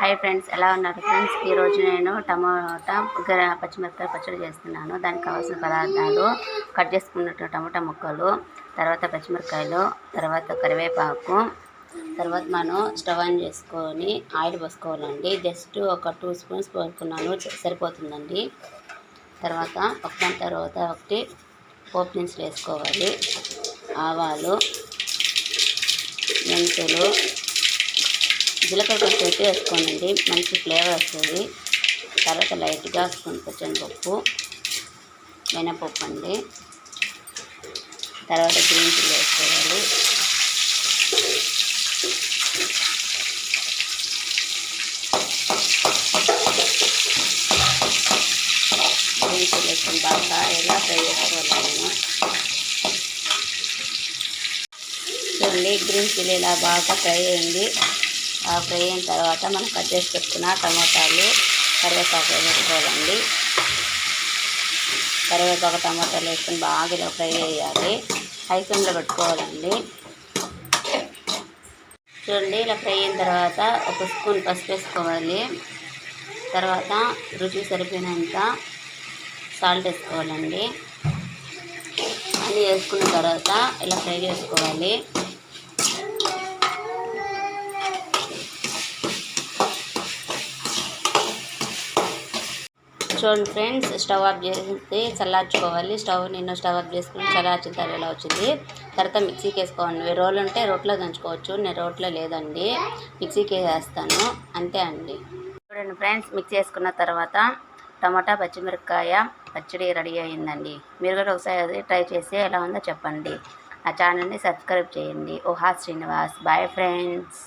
Hi friends ఎలా ఉన్నారు friends? ఈరోజు నేను టమాటా గర- పచ్చిమిరపకాయ పచ్చడి చేస్తున్నాను. దానికి కావాల్సిన పదార్థాలు కట్ చేసుకున్నట్టు టమాటా ముక్కలు తర్వాత పచ్చిమిరపకాయలు తర్వాత కరివేపాకు తర్వాత మనం స్టవ్ ఆన్ చేసుకొని ఆయిల్ పోసుకోవాలండి. జస్ట్ ఒక టూ స్పూన్స్ పోసుకున్నాను సరిపోతుందండి. తర్వాత ఒకదాని తర్వాత ఒకటి పోపు దినుసులు వేసుకోవాలి. ఆవాలు మెంతులు జీలకర్ర కొంచెం అయితే వేసుకోనండి. మంచి ఫ్లేవర్ వస్తుంది. తర్వాత లైట్గా కొంచెం పప్పు మినపప్పు అండి. తర్వాత గ్రీన్ చిల్లీ వేసుకోవాలి. గ్రీన్ చిల్లీ వేసుకొని బాగా ఎలా ఫ్రై చేసుకోవాలి చూడండి గ్రీన్ చిల్లీ ఇలా బాగా ఫ్రై అయింది. ఫ్రై అయిన తర్వాత మనం కట్ చేసి పెట్టుకున్న టమాటాలు కరివేపాకు వేసుకోవాలండి. కరివేపాకు టమాటాలు వేసుకొని బాగా ఇలా ఫ్రై చేయాలి హై ఫ్లేమ్లో పెట్టుకోవాలండి. చూడండి ఇలా ఫ్రై అయిన తర్వాత ఒక స్పూన్ పసుపు వేసుకోవాలి. తర్వాత రుచి సరిపోయినంత సాల్ట్ వేసుకోవాలండి. అన్నీ వేసుకున్న తర్వాత ఇలా ఫ్రై చేసుకోవాలి. చూడండి ఫ్రెండ్స్ స్టవ్ ఆఫ్ చేసి చల్లార్చుకోవాలి. స్టవ్ నేను స్టవ్ ఆఫ్ చేసుకుని చల్లార్చిన తర్వాత ఇలా వచ్చింది. తర్వాత మిక్సీకి వేసుకోవాలి రోలు ఉంటే రోట్లో దంచుకోవచ్చు. నేను రోట్లో లేదండి. మిక్సీకి వేస్తాను. అంతే అండి. చూడండి ఫ్రెండ్స్ మిక్సీ వేసుకున్న తర్వాత టమాటా పచ్చిమిరపకాయ పచ్చడి రెడీ అయిందండి. మీరు కూడా ఒకసారి అది ట్రై చేసి ఎలా ఉందో చెప్పండి. ఆ ఛానల్ని సబ్స్క్రైబ్ చేయండి. ఓహా శ్రీనివాస్. Bye friends.